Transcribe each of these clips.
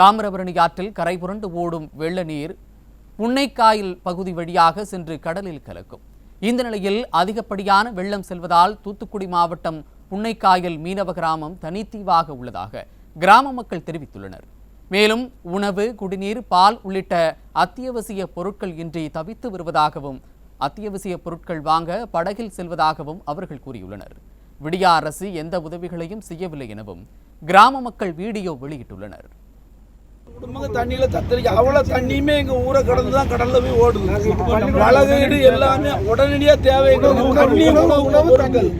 தாமிரபரணி ஆற்றில் கரை புரண்டு ஓடும் வெள்ள நீர் புன்னைக்காயில் பகுதி வழியாக சென்று கடலில் கலக்கும். இந்த நிலையில் அதிகப்படியான வெள்ளம் செல்வதால் தூத்துக்குடி மாவட்டம் புன்னைக்காயில் மீனவ கிராமம் தனித்தீவாக உள்ளதாக கிராம மக்கள் தெரிவித்துள்ளனர். மேலும் உணவு குடிநீர் பால் உள்ளிட்ட அத்தியாவசிய பொருட்கள் இன்றி தவித்து வருவதாகவும் அத்தியாவசிய பொருட்கள் வாங்க படகில் செல்வதாகவும் அவர்கள் கூறியுள்ளனர். விடிய அரசு எந்த உதவிகளையும் செய்யவில்லை எனவும் கிராம மக்கள் வீடியோ வெளியிட்டுள்ளனர். குடும்பங்க தண்ணியில தத்தளிக்க. அவ்வளவு தண்ணியுமே எங்க ஊரை கடந்து தான் கடல்ல போய் ஓடுது. வளகீடு எல்லாமே உடனடியா தேவை தண்ணி உணவு பொருட்கள்.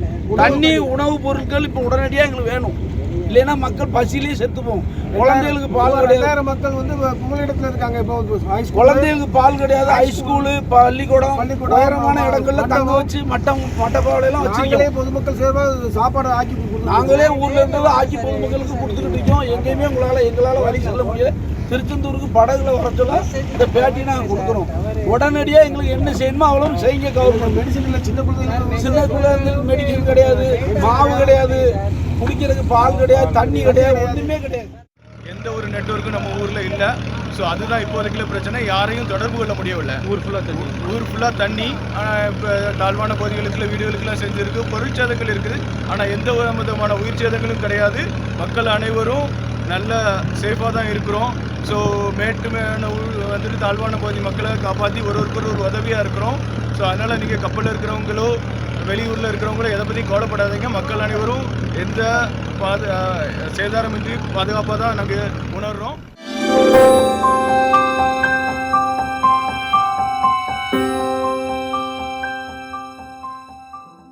தண்ணி உணவு பொருட்கள் இப்ப உடனடியா எங்களுக்கு வேணும். இல்லைன்னா மக்கள் பசியிலேயே செத்துப்போம் குழந்தைகளுக்கு பால் கிடையாது. மக்கள் வந்து புகலிடத்துல இருக்காங்க. இப்போ. குழந்தைகளுக்கு பால் கிடையாது. ஹைஸ்கூலு பள்ளிக்கூடம் பள்ளிக்கூடம், உயரமான இடங்கள்ல தங்க. வச்சு மட்டம் மட்டப்பாவலையெல்லாம் நாங்களே வச்சிருக்கோம். பொதுமக்கள் சார்பாக சாப்பாடு ஆக்கி. நாங்களே ஊர்ல இருந்து ஆக்கி பொதுமக்களுக்கு கொடுத்துக்கிட்டு இருக்கோம். எங்கேயுமே உங்களால எங்களால வழி செல்ல முடியல. திருச்செந்தூருக்கு படகுல வர சொல்ல இந்த பேட்டி நாங்க கொடுக்குறோம். உடனடியா எங்களுக்கு என்ன செய்யணுமோ அவ்வளவு செய்யுங்க கவர்மெண்ட் மெடிசன் இல்லை சின்ன பிள்ளைங்களுக்கு சின்ன குழந்தைங்களுக்கு மெடிக்கல் கிடையாது. மாவு கிடையாது. பால் கிடையாது தண்ணி கிடையாது ஒண்ணுமே கிடையாது. எந்த ஒரு நெட்வொர்க்கும் நம்ம ஊரில் இல்லை. ஸோ அதுதான் இப்போதைக்குள்ள பிரச்சனை. யாரையும் தொடர்பு கொள்ள முடியவில்லை. ஊர் ஃபுல்லாக தண்ணி. ஊர் ஃபுல்லாக தண்ணி. ஆனால் இப்போ தாழ்வான பகுதிகளுக்குள்ள வீடுகளுக்கெல்லாம் செஞ்சுருக்கு. பொருட்சேதங்கள் இருக்குது. ஆனால் எந்த ஒரு விதமான உயிர் சேதங்களும் கிடையாது. மக்கள் அனைவரும் நல்ல சேஃபாக தான் இருக்கிறோம். ஸோ மேட்டு மேன ஊர் வந்துட்டு தாழ்வான பகுதி மக்களை காப்பாற்றி ஒருவருக்கு ஒரு உதவியாக இருக்கிறோம். ஸோ அதனால் நீங்கள் கப்பலில் இருக்கிறவங்களோ வெளியூரில் இருக்கிறவங்களும் எதை பற்றி கவலைப்படாதீங்க. மக்கள் அனைவரும் எந்த பாது சேதாரமின்றி பாதுகாப்பாக தான் நாங்கள் உணர்கிறோம்